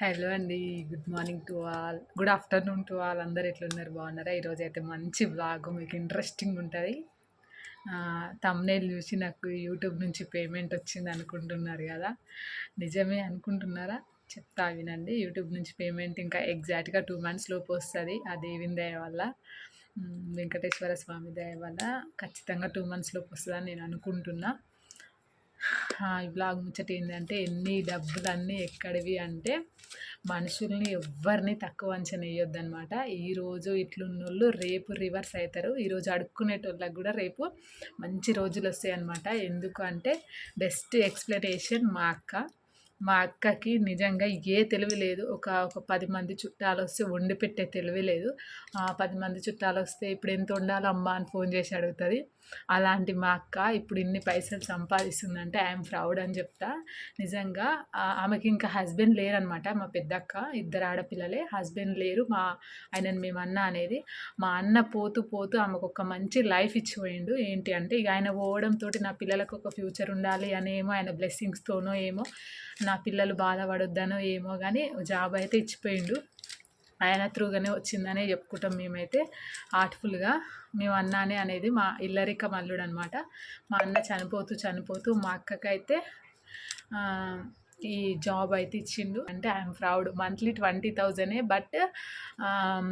Hello అండి. Good morning to all. Good afternoon to all. అందరు ఎట్లున్నారు? బాగున్నారా? ఈరోజు అయితే మంచి బ్లాగ్ మీకు ఇంట్రెస్టింగ్ ఉంటుంది. తమ్నేల్ చూసి నాకు యూట్యూబ్ నుంచి పేమెంట్ వచ్చింది అనుకుంటున్నారు కదా. నిజమే అనుకుంటున్నారా? చెప్తా వినండి. యూట్యూబ్ నుంచి పేమెంట్ ఇంకా ఎగ్జాక్ట్గా టూ మంత్స్ లోపు వస్తుంది. ఆ దేవిని దయ వల్ల వెంకటేశ్వర స్వామి దయ వల్ల ఖచ్చితంగా టూ మంత్స్ లోపు వస్తుందని నేను అనుకుంటున్నా. ఈ బ్లాగ్ ముచ్చట ఏంటంటే ఎన్ని డబ్బులు అన్నీ ఎక్కడివి అంటే మనుషుల్ని ఎవరిని తక్కువ అంచనా వేయొద్దు అనమాట ఈరోజు ఇట్లున్నోళ్ళు రేపు రివర్స్ అవుతారు ఈరోజు అడుక్కునేటోళ్ళకి కూడా రేపు మంచి రోజులు వస్తాయి అనమాట ఎందుకు అంటే బెస్ట్ ఎక్స్ప్లెనేషన్ మా అక్క. మా అక్కకి నిజంగా ఏ తెలివి లేదు. ఒక ఒక పది మంది చుట్టాలు వస్తే వండి పెట్టే తెలివి లేదు. పది మంది చుట్టాలు వస్తే ఇప్పుడు ఎంత ఉండాలో అమ్మ అని ఫోన్ చేసి అడుగుతుంది. అలాంటి మా అక్క ఇప్పుడు ఇన్ని పైసలు సంపాదిస్తుందంటే ఐఎమ్ ప్రౌడ్ అని చెప్తా. నిజంగా ఆమెకి ఇంకా హస్బెండ్ లేరనమాట. మా పెద్దక్క ఇద్దరు ఆడపిల్లలే. హస్బెండ్ లేరు. మా ఆయనని మేము అన్న అనేది. మా అన్న పోతూ పోతూ ఆమెకు ఒక మంచి లైఫ్ ఇచ్చిపోయిండు. ఏంటి అంటే ఇక ఆయన పోవడంతో నా పిల్లలకు ఒక ఫ్యూచర్ ఉండాలి అనేమో ఆయన బ్లెస్సింగ్స్తోనో ఏమో నా పిల్లలు బాధపడొద్దనో ఏమో కానీ జాబ్ అయితే ఇచ్చిపోయిండు. ఆయన త్రూగానే వచ్చిందనే చెప్పుకుంటాం మేమైతే ఆర్ట్ఫుల్గా మేము అన్నానే అనేది మా ఇల్లరిక మల్లుడు అనమాట మా అన్న చనిపోతూ చనిపోతూ మా అక్కకైతే ఈ జాబ్ అయితే ఇచ్చిండు. అంటే ఐఎమ్ ప్రౌడ్. మంత్లీ ట్వంటీ థౌజండే బట్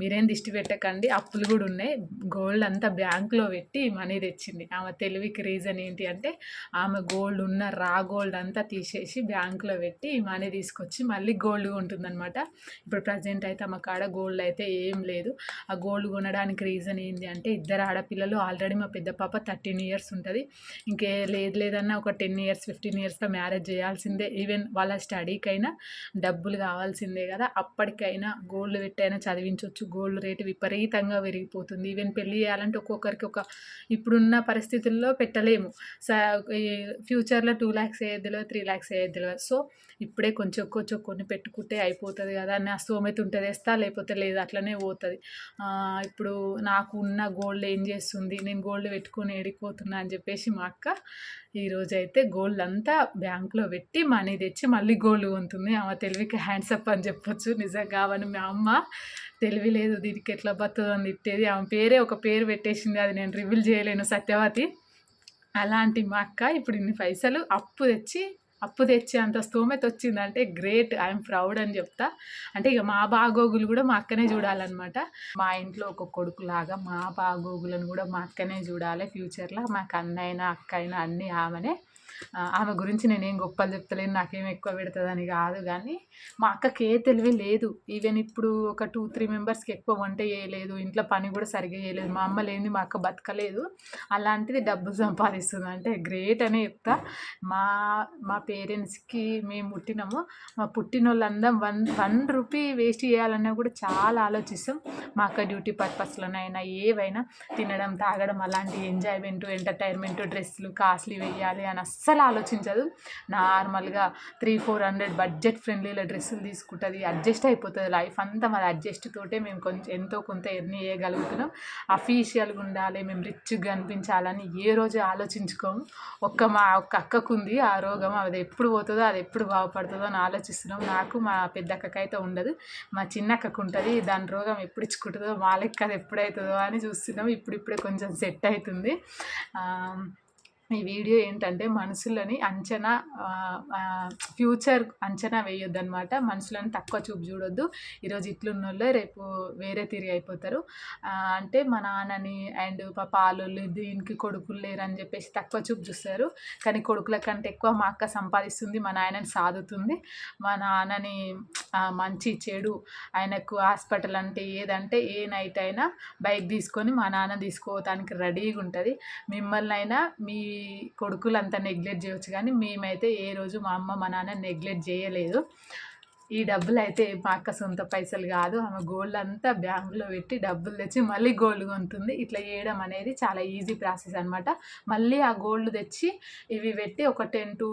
మీరేం దిష్టి పెట్టకండి. అప్పులు కూడా ఉన్నాయి. గోల్డ్ అంతా బ్యాంక్లో పెట్టి మనీ తెచ్చింది. ఆమె తెలివికి రీజన్ ఏంటి అంటే ఆమె గోల్డ్ ఉన్న రా గోల్డ్ అంతా తీసేసి బ్యాంక్లో పెట్టి మనీ తీసుకొచ్చి మళ్ళీ గోల్డ్ ఉంటుందన్నమాట ఇప్పుడు ప్రజెంట్ అయితే ఆమె కాడ గోల్డ్ అయితే ఏం లేదు. ఆ గోల్డ్ కొనడానికి రీజన్ ఏంటి అంటే ఇద్దరు ఆడపిల్లలు ఆల్రెడీ మా పెద్ద పాప థర్టీన్ ఇయర్స్ ఉంటుంది. ఇంకే లేదు లేదన్నా ఒక టెన్ ఇయర్స్ ఫిఫ్టీన్ ఇయర్స్లో మ్యారేజ్ చేయాల్సిందే. ఈవెన్ వాళ్ళ స్టడీకైనా డబ్బులు కావాల్సిందే కదా. అప్పటికైనా గోల్డ్ పెట్టైనా చదివించవచ్చు గోల్డ్ రేటు విపరీతంగా పెరిగిపోతుంది. ఈవెన్ పెళ్ళి చేయాలంటే ఒక్కొక్కరికి ఒక ఇప్పుడున్న పరిస్థితుల్లో పెట్టలేము. స ఈ ఫ్యూచర్లో టూ ల్యాక్స్ అయ్యేదిలో త్రీ ల్యాక్స్ అయ్యేదిలో సో ఇప్పుడే కొంచెం కొంచెం కొన్ని పెట్టుకుంటే అయిపోతుంది కదా. అని ఆ స్తోమత ఉంటుంది వేస్తా లేకపోతే లేదు అట్లనే పోతుంది. ఇప్పుడు నాకు ఉన్న గోల్డ్ ఏం చేస్తుంది? నేను గోల్డ్ పెట్టుకొని ఏడిపోతున్నా అని చెప్పేసి మా అక్క ఈరోజు అయితే గోల్డ్ అంతా బ్యాంక్లో పెట్టి మనీ తెచ్చి మళ్ళీ గోల్డ్ ఉంటుంది ఆమె తెలివికి హ్యాండ్స్ అప్ అని చెప్పొచ్చు. నిజంగా అవని మా అమ్మ తెలివి లేదు. దీనికి ఎట్లా బతుందో అని తిట్టేది. ఆమె పేరే ఒక పేరు పెట్టేసింది. అది నేను రివీల్ చేయలేను సత్యవతి. అలాంటి మా అక్క ఇప్పుడు ఇన్ని పైసలు అప్పు తెచ్చి అప్పు తెచ్చే అంత స్తోమత వచ్చిందంటే గ్రేట్ ఐఎమ్ ప్రౌడ్ అని చెప్తా. అంటే ఇక మా బాగోగులు కూడా మా అక్కనే చూడాలన్నమాట. మా ఇంట్లో ఒక కొడుకులాగా మా బాగోగులను కూడా మా అక్కనే చూడాలి ఫ్యూచర్లో మాకు అన్నైనా అక్క అయినా అన్నీ ఆమెనే. ఆమె గురించి నేనేం గొప్పలు చెప్తలేను నాకేం ఎక్కువ పెడుతుందని కాదు కానీ మా అక్కకి ఏ తెలివి లేదు. ఈవెన్ ఇప్పుడు ఒక టూ త్రీ మెంబర్స్కి ఎక్కువ వంట చేయలేదు ఇంట్లో పని కూడా సరిగ్గా చేయలేదు మా అమ్మ లేని మా అక్క బతకలేదు. అలాంటిది డబ్బు సంపాదిస్తుంది. అంటే గ్రేట్ అనే చెప్తా. మా మా పేరెంట్స్కి మేము పుట్టినాము మా పుట్టిన వాళ్ళందరం వన్ వన్ రూపీ వేస్ట్ చేయాలన్నా కూడా చాలా ఆలోచిస్తాం. మా అక్క డ్యూటీ పర్పస్లోనైనా ఏవైనా తినడం తాగడం అలాంటి ఎంజాయ్మెంట్ ఎంటర్టైన్మెంట్ డ్రెస్సులు కాస్ట్లీ వేయాలి అని అస్సలు ఆలోచించదు. నార్మల్గా త్రీ ఫోర్ హండ్రెడ్ బడ్జెట్ ఫ్రెండ్లీలో డ్రెస్సులు తీసుకుంటుంది అడ్జస్ట్ అయిపోతుంది లైఫ్ అంతా. మరి అడ్జస్ట్ తోటే మేము కొంచెం ఎంతో కొంత ఎర్నీ చేయగలుగుతున్నాం. అఫీషియల్గా ఉండాలి మేము రిచ్గా కనిపించాలని ఏ రోజు ఆలోచించుకోము. ఒక్క మా ఒక్క అక్కకు ఉంది ఆ రోగం అది ఎప్పుడు పోతుందో అది ఎప్పుడు బాగుపడుతుందో అని ఆలోచిస్తున్నాం. నాకు మా పెద్ద అక్కకైతే ఉండదు మా చిన్న అక్కకు ఉంటుంది. దాని రోగం ఎప్పుడు ఇచ్చుకుంటుందో మా లెక్క అది ఎప్పుడవుతుందో అని చూస్తున్నాం. ఇప్పుడు ఇప్పుడే కొంచెం సెట్ అవుతుంది. ఈ వీడియో ఏంటంటే మనుషులని అంచనా ఫ్యూచర్ అంచనా వేయొద్దు అనమాట మనుషులను తక్కువ చూపు చూడొద్దు. ఈరోజు ఇట్లున్న వాళ్ళే రేపు వేరే తిరిగి అయిపోతారు. అంటే మా నాన్నని అండ్ మా పాలోళ్ళు దీనికి కొడుకులు లేరని చెప్పేసి తక్కువ చూపు చూస్తారు. కానీ కొడుకుల కంటే ఎక్కువ మా అక్క సంపాదిస్తుంది మా నాయనని సాదుతుంది. మా నాన్నని మంచి చెడు ఆయనకు హాస్పిటల్ అంటే ఏదంటే ఏ నైట్ అయినా బైక్ తీసుకొని మా నాన్న తీసుకోవటానికి రెడీగా ఉంటుంది. మిమ్మల్ని అయినా మీ కొడుకులు అంతా నెగ్లెక్ట్ చేయవచ్చు కానీ మేమైతే ఏ రోజు మా అమ్మ మా నాన్న నెగ్లెక్ట్ చేయలేదు. ఈ డబ్బులు అయితే మా అక్క సొంత పైసలు కాదు ఆమె గోల్డ్ అంతా బ్యాంకులో పెట్టి డబ్బులు తెచ్చి మళ్ళీ గోల్డ్ కొంటుంది. ఇట్లా చేయడం అనేది చాలా ఈజీ ప్రాసెస్ అనమాట మళ్ళీ ఆ గోల్డ్ తెచ్చి ఇవి పెట్టి ఒక ten to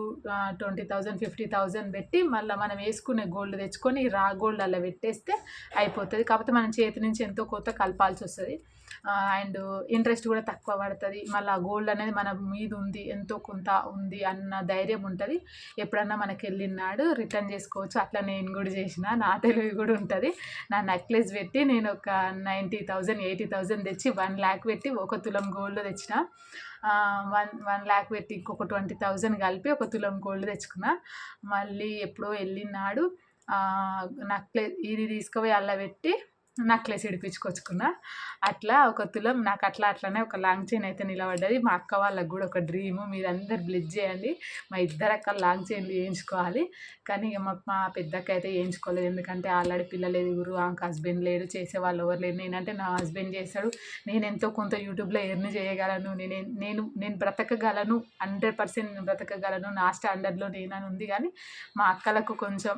twenty thousand fifty thousand పెట్టి మళ్ళీ మనం వేసుకునే గోల్డ్ తెచ్చుకొని రా గోల్డ్ అలా పెట్టేస్తే అయిపోతుంది. కాకపోతే మనం చేతి నుంచి ఎంతో కొత్త కలపాల్సి వస్తుంది. అండ్ ఇంట్రెస్ట్ కూడా తక్కువ పడుతుంది. మళ్ళీ ఆ గోల్డ్ అనేది మన మీద ఉంది ఎంతో కొంత ఉంది అన్న ధైర్యం ఉంటుంది. ఎప్పుడన్నా మనకి వెళ్ళినాడు రిటర్న్ చేసుకోవచ్చు. అట్లా నేను కూడా చేసిన నా తెలివి కూడా ఉంటుంది. నా నెక్లెస్ పెట్టి నేను ఒక నైంటీ థౌజండ్ ఎయిటీ థౌజండ్ తెచ్చి వన్ ల్యాక్ పెట్టి ఒక తులం గోల్డ్ తెచ్చిన. వన్ వన్ ల్యాక్ పెట్టి ఇంకొక ట్వంటీ థౌజండ్ కలిపి ఒక తులం గోల్డ్ తెచ్చుకున్నా. మళ్ళీ ఎప్పుడో వెళ్ళినాడు. నక్లెస్ ఇది తీసుకుపోయి అలా పెట్టి నక్లెస్ ఇడిపించుకొచ్చుకున్నా అట్లా ఒక తులం నాకు అట్లా అట్లనే ఒక లాంగ్ చైన్ అయితే నిలబడ్డది. మా అక్క వాళ్ళకి కూడా ఒక డ్రీము మీరందరు అందరు చేయండి. మా ఇద్దరు అక్క లాంగ్ చైన్లు వేయించుకోవాలి కానీ మా మా పెద్దక్క అయితే వేయించుకోలేదు ఎందుకంటే ఆల్రెడీ పిల్లలు ఎదుగురు ఆమెకు హస్బెండ్ లేడు చేసే వాళ్ళు ఎవరు లేరు. నేనంటే నా హస్బెండ్ చేస్తాడు. నేను ఎంతో కొంత యూట్యూబ్లో ఎర్న్ చేయగలను. నేను నేను నేను బ్రతకగలను. హండ్రెడ్ పర్సెంట్ నేను బ్రతకగలను. నా స్టాండర్డ్లో నేనని ఉంది. కానీ మా అక్కలకు కొంచెం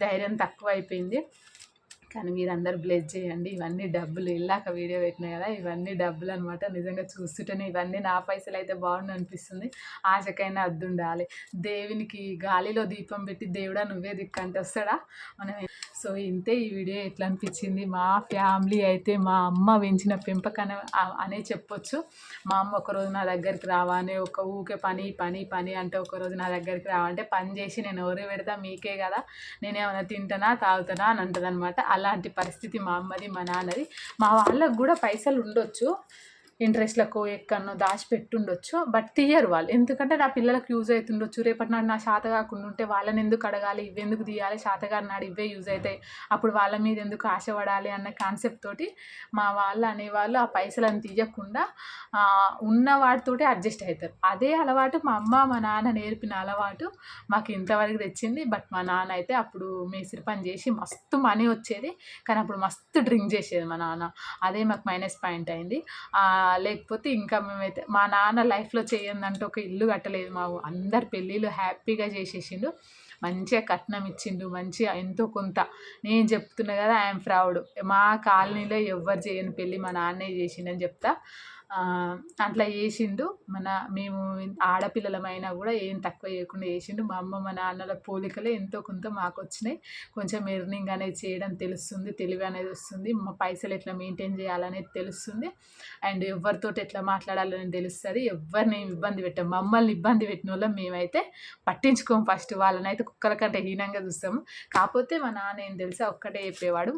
ధైర్యం తక్కువ అయిపోయింది కానీ మీరందరూ బ్లెస్ చేయండి. ఇవన్నీ డబ్బులు. ఇల్లాక వీడియో పెట్టినాయి కదా ఇవన్నీ డబ్బులు అనమాట నిజంగా చూస్తుంటేనే ఇవన్నీ నా పైసలు అయితే బాగుండు అనిపిస్తుంది. ఆశకైనా అద్దు ఉండాలి. దేవునికి గాలిలో దీపం పెట్టి దేవుడా నువ్వే దిక్కంటే వస్తాడా? మనం సో ఇంతే ఈ వీడియో ఎట్లా అనిపించింది? మా ఫ్యామిలీ అయితే మా అమ్మ పెంచిన పెంపకం అనే చెప్పొచ్చు. మా అమ్మ ఒకరోజు నా దగ్గరికి రావానే ఒక ఊకే పని పని పని అంటే ఒకరోజు నా దగ్గరికి రావంటే పని చేసి నేను ఎవరు పెడతా? మీకే కదా. నేనేమైనా తింటానా తాగుతానా అని అంటది అనమాట అలాంటి పరిస్థితి మా అమ్మది మా నాన్నది. మా వాళ్ళకు కూడా పైసలు ఉండొచ్చు. ఇంట్రెస్ట్లకు ఎక్కడో దాచిపెట్టుండొచ్చు బట్ తీయరు వాళ్ళు. ఎందుకంటే నా పిల్లలకు యూజ్ అవుతుండొచ్చు రేపటి నాడు నా శాత కాకుండా ఉంటే వాళ్ళని ఎందుకు అడగాలి? ఇవి ఎందుకు తీయాలి? శాతగారి నాడు ఇవే యూజ్ అవుతాయి. అప్పుడు వాళ్ళ మీద ఎందుకు ఆశపడాలి అన్న కాన్సెప్ట్ తోటి మా వాళ్ళు అనేవాళ్ళు ఆ పైసలను తీయకుండా ఉన్న వాటితోటి అడ్జస్ట్ అవుతారు. అదే అలవాటు మా అమ్మ మా నాన్న నేర్పిన అలవాటు మాకు ఇంతవరకు తెచ్చింది. బట్ మా నాన్న అయితే అప్పుడు మేసిరి పని చేసి మస్తు మనీ వచ్చేది. కానీ అప్పుడు మస్తు డ్రింక్ చేసేది మా నాన్న. అదే మాకు మైనస్ పాయింట్ అయింది. లేకపోతే ఇంకా మేమైతే మా నాన్న లైఫ్లో చేయందంటే ఒక ఇల్లు కట్టలేదు మా అందరు పెళ్ళిళ్ళు హ్యాపీగా చేసేసిండు. మంచిగా కట్నం ఇచ్చిండు మంచిగా ఎంతో కొంత. నేను చెప్తున్నా కదా ఐఎమ్ ప్రౌడ్ మా కాలనీలో ఎవ్వరు చేయని పెళ్ళి మా నాన్నే చేసిండని చెప్తా. అట్లా చేసిండు. మన మేము ఆడపిల్లలమైనా కూడా ఏం తక్కువ చేయకుండా చేసిండు. మా అమ్మ మా నాన్నల పోలికలే ఎంతో కొంత మాకు వచ్చినాయి కొంచెం ఎర్నింగ్ అనేది చేయడం తెలుస్తుంది తెలివి అనేది వస్తుంది. మా పైసలు ఎట్లా మెయింటైన్ చేయాలనేది తెలుస్తుంది. అండ్ ఎవరితో ఎట్లా మాట్లాడాలని తెలుస్తుంది. ఎవరిని ఇబ్బంది పెట్టాం. మమ్మల్ని ఇబ్బంది పెట్టిన వాళ్ళం మేమైతే పట్టించుకోము ఫస్ట్. వాళ్ళని అయితే కుక్కల కంటే హీనంగా చూస్తాము. కాకపోతే మా నాన్న ఏం తెలుసా? ఒక్కటే చెప్పేవాడు.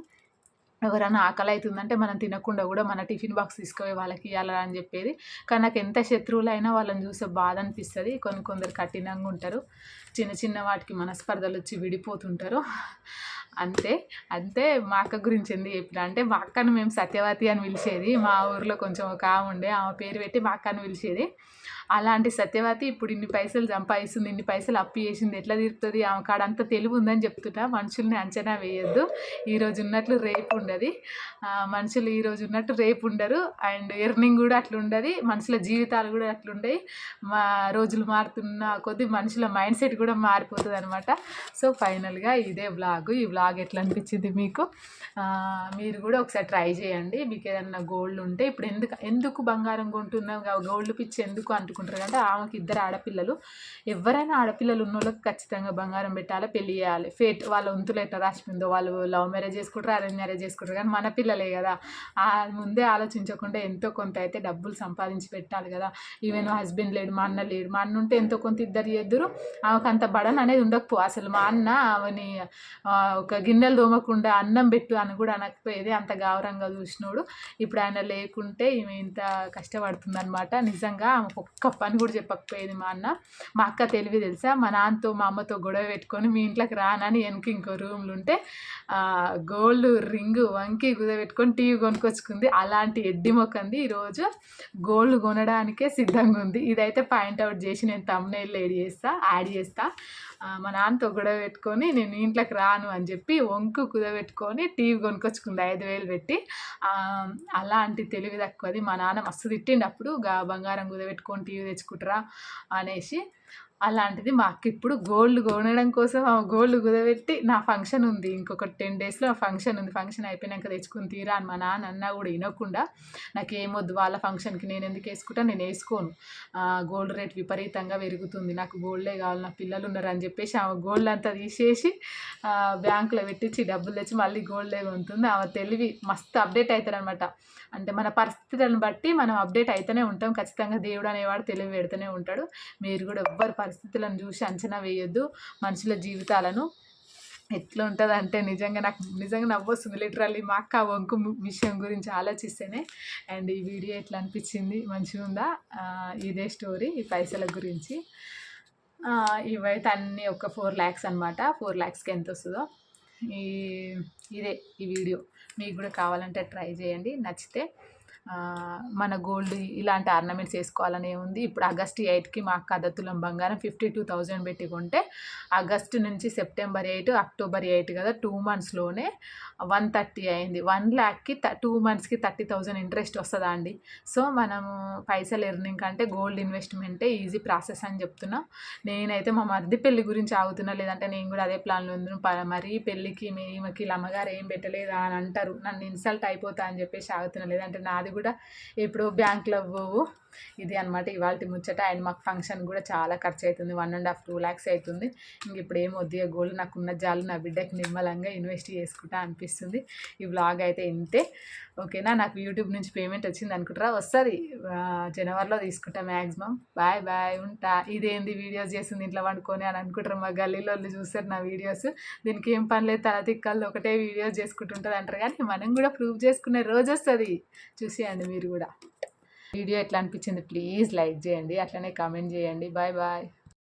ఎవరైనా ఆకలి అవుతుందంటే మనం తినకుండా కూడా మన టిఫిన్ బాక్స్ తీసుకుపోయి వాళ్ళకి ఇవ్వాలా అని చెప్పేది. కానీ నాకు ఎంత శత్రువులైనా వాళ్ళని చూసే బాధ అనిపిస్తుంది. కొన్ని కొందరు కఠినంగా ఉంటారు. చిన్న చిన్న వాటికి మనస్పర్ధలు వచ్చి విడిపోతుంటారు. అంతే అంతే మా అక్క గురించి ఎందుకు చెప్పిన అంటే మా అక్కను మేము సత్యవతి అని పిలిచేది. మా ఊర్లో కొంచెం ఒక ఆమె ఉండే ఆమె పేరు పెట్టి మా అక్కను పిలిచేది. అలాంటి సత్యవతి ఇప్పుడు ఇన్ని పైసలు సంపాదిస్తుంది ఇన్ని పైసలు అప్పు చేసింది ఎట్లా తీరుతుంది ఆమె కాడ అంత తెలివి ఉందని చెప్తుంటా. మనుషుల్ని అంచనా వేయొద్దు. ఈరోజు ఉన్నట్లు రేపు ఉండదు. మనుషులు ఈరోజు ఉన్నట్టు రేపు ఉండరు. అండ్ ఎర్నింగ్ కూడా అట్లా ఉండదు. మనుషుల జీవితాలు కూడా అట్లుంటాయి మా రోజులు మారుతున్న కొద్ది మనుషుల మైండ్ సెట్ కూడా మారిపోతుంది అనమాట సో ఫైనల్గా ఇదే బ్లాగ్ ఈ బ్లాగ్ ఎట్లా అనిపించింది మీకు? మీరు కూడా ఒకసారి ట్రై చేయండి. మీకు ఏదన్నా గోల్డ్ ఉంటే ఇప్పుడు ఎందుకు ఎందుకు బంగారం కొంటున్నాం? గోల్డ్ పిచ్చి ఎందుకు అంటుకుంటారు? అంటే ఆమెకి ఇద్దరు ఆడపిల్లలు. ఎవరైనా ఆడపిల్లలు ఉన్న వాళ్ళకి ఖచ్చితంగా బంగారం పెట్టాలి పెళ్ళి చేయాలి. ఫేట్ వాళ్ళ వంతులు ఎట్లా రాసిపోయిందో వాళ్ళు లవ్ మ్యారేజ్ చేసుకుంటారు అరేంజ్ మ్యారేజ్ చేసుకుంటారు. కానీ మన పిల్లలే కదా. ముందే ఆలోచించకుండా ఎంతో కొంత అయితే డబ్బులు సంపాదించి పెట్టాలి కదా. ఈవెన్ హస్బెండ్ లేడు మా అన్న లేడు మా అన్న ఉంటే ఎంతో కొంత ఇద్దరు ఎదురు ఆమెకు అంత బడన్ అనేది ఉండకపో. అసలు మా అన్న ఆమెని ఒక ఒక గిన్నెలు తోమకుండా అన్నం పెట్టు అని కూడా అనకపోయేది అంత గౌరవంగా చూసినోడు. ఇప్పుడు ఆయన లేకుంటే ఈమె ఇంత కష్టపడుతుందనమాట నిజంగా ఆమెకు ఒక్క పని కూడా చెప్పకపోయేది మా అన్న. మా అక్క తెలివి తెలుసా? మా నాన్నతో మా అమ్మతో గొడవ పెట్టుకొని మీ ఇంట్లోకి రానని వెనక ఇంకో రూమ్లు ఉంటే గోల్డ్ రింగ్ వంకి కుదబెట్టుకొని టీవీ కొనుక్కొచ్చుకుంది. అలాంటి ఎడ్డి మొక్కంది. ఈరోజు గోల్డ్ కొనడానికే సిద్ధంగా ఉంది. ఇదైతే పాయింట్అవుట్ చేసి నేను తమ్నేళ్ళు ఏడ్ చేస్తా యాడ్ చేస్తా. మా నాన్నతో గొడవ పెట్టుకొని నేను ఇంట్లోకి రాను అని చెప్పి చెప్పి వంకు కుదబెట్టుకొని టీవీ కొనుక్కొచ్చుకుంది ఐదు వేలు పెట్టి. అలాంటి తెలివి తక్కువది. మా నాన్న మస్తు తిట్టిండి అప్పుడు గా బంగారం కుదబెట్టుకొని టీవీ తెచ్చుకుంటారా అనేసి. అలాంటిది మాకు ఇప్పుడు గోల్డ్ కొనడం కోసం ఆ గోల్డ్ కుదబెట్టి నా ఫంక్షన్ ఉంది ఇంకొక టెన్ డేస్లో ఫంక్షన్ ఉంది ఫంక్షన్ అయిపోయినాక తెచ్చుకుని తీరా అని మా నాన్న అన్నా కూడా వినకుండా నాకు ఏమొద్దు వాళ్ళ ఫంక్షన్కి నేను ఎందుకు వేసుకుంటా? నేను వేసుకోను. గోల్డ్ రేట్ విపరీతంగా పెరుగుతుంది. నాకు గోల్డే కావాలి నా పిల్లలు ఉన్నారు అని చెప్పేసి ఆమె గోల్డ్ అంతా తీసేసి బ్యాంకులో పెట్టించి డబ్బులు తెచ్చి మళ్ళీ గోల్డే ఉంటుంది ఆమె తెలివి మస్తు అప్డేట్ అవుతారనమాట అంటే మన పరిస్థితులను బట్టి మనం అప్డేట్ అవుతూనే ఉంటాం. ఖచ్చితంగా దేవుడు అనేవాడు తెలివి పెడుతూనే ఉంటాడు. మీరు కూడా ఎవ్వరి పరిస్థితులను చూసి అంచనా వేయొద్దు. మనుషుల జీవితాలను ఎట్లా ఉంటుంది అంటే నిజంగా నాకు నిజంగా నవ్వొస్తుంది. లిటరల్లీ మా అక్క ఆ వంకు విషయం గురించి ఆలోచిస్తేనే. అండ్ ఈ వీడియో ఎట్లా అనిపించింది? మంచిగా ఉందా ఇదే స్టోరీ ఈ పైసల గురించి. ఇవైతే అన్నీ ఒక ఫోర్ ల్యాక్స్ అనమాట ఫోర్ ల్యాక్స్కి ఎంత వస్తుందో ఈ ఇదే ఈ వీడియో. మీకు కూడా కావాలంటే ట్రై చేయండి. నచ్చితే మన గోల్డ్ ఇలాంటి ఆర్నమెంట్స్ వేసుకోవాలనే ఉంది ఇప్పుడు ఆగస్ట్ ఎయిట్కి మా అక్క తులం బంగారం ఫిఫ్టీ టూ థౌజండ్ పెట్టి కొంటే ఆగస్ట్ నుంచి సెప్టెంబర్ ఎయిట్ అక్టోబర్ ఎయిట్ కదా టూ మంత్స్లోనే వన్ థర్టీ అయింది. వన్ ల్యాక్కి టూ మంత్స్కి థర్టీ థౌజండ్ ఇంట్రెస్ట్ వస్తుందా అండి? సో మనము పైసలు ఎర్నింగ్ కంటే గోల్డ్ ఇన్వెస్ట్మెంటే ఈజీ ప్రాసెస్ అని చెప్తున్నా. నేనైతే మా మరిది పెళ్ళి గురించి ఆగుతున్నా లేదంటే నేను కూడా అదే ప్లాన్లో ఉంది మరీ పెళ్ళికి మేమకి ఈమెకి అమ్మగారు ఏం పెట్టలేదా అని అంటారు. నన్ను ఇన్సల్ట్ అయిపోతా అని చెప్పేసి ఆగుతున్నా లేదంటే నాది కూడా ఇప్పుడు బ్యాంక్లో పోవు ఇది అనమాట ఇవాళ ముచ్చట. అండ్ మాకు ఫంక్షన్ కూడా చాలా ఖర్చు అవుతుంది one and half two lakhs అవుతుంది ఇంక ఇప్పుడు ఏం వద్దు గోల్డ్ నాకున్న జాలు నా బిడ్డకి నిమ్మలంగా ఇన్వెస్ట్ చేసుకుంటా అనిపిస్తుంది. ఈ వ్లాగ్ అయితే ఇంతే. ఓకేనా? నాకు యూట్యూబ్ నుంచి పేమెంట్ వచ్చింది అనుకుంటారా? వస్తుంది. జనవరిలో తీసుకుంటా మ్యాక్సిమం బాయ్ బాయ్ ఉంటా. ఇదేంది వీడియోస్ చేస్తుంది ఇంట్లో వండుకొని అని అనుకుంటారు మా గల్లీలో వాళ్ళు చూస్తారు నా వీడియోస్. దీనికి ఏం పని లేదు తల తిక్కలు ఒకటే వీడియోస్ చేసుకుంటుంటుంది అంటారు కానీ మనం కూడా ప్రూవ్ చేసుకునే రోజు వస్తుంది. చూసేయండి మీరు కూడా. వీడియో ఎట్లా అనిపించింది? ప్లీజ్ లైక్ చేయండి. అట్లనే కామెంట్ చేయండి. Bye bye.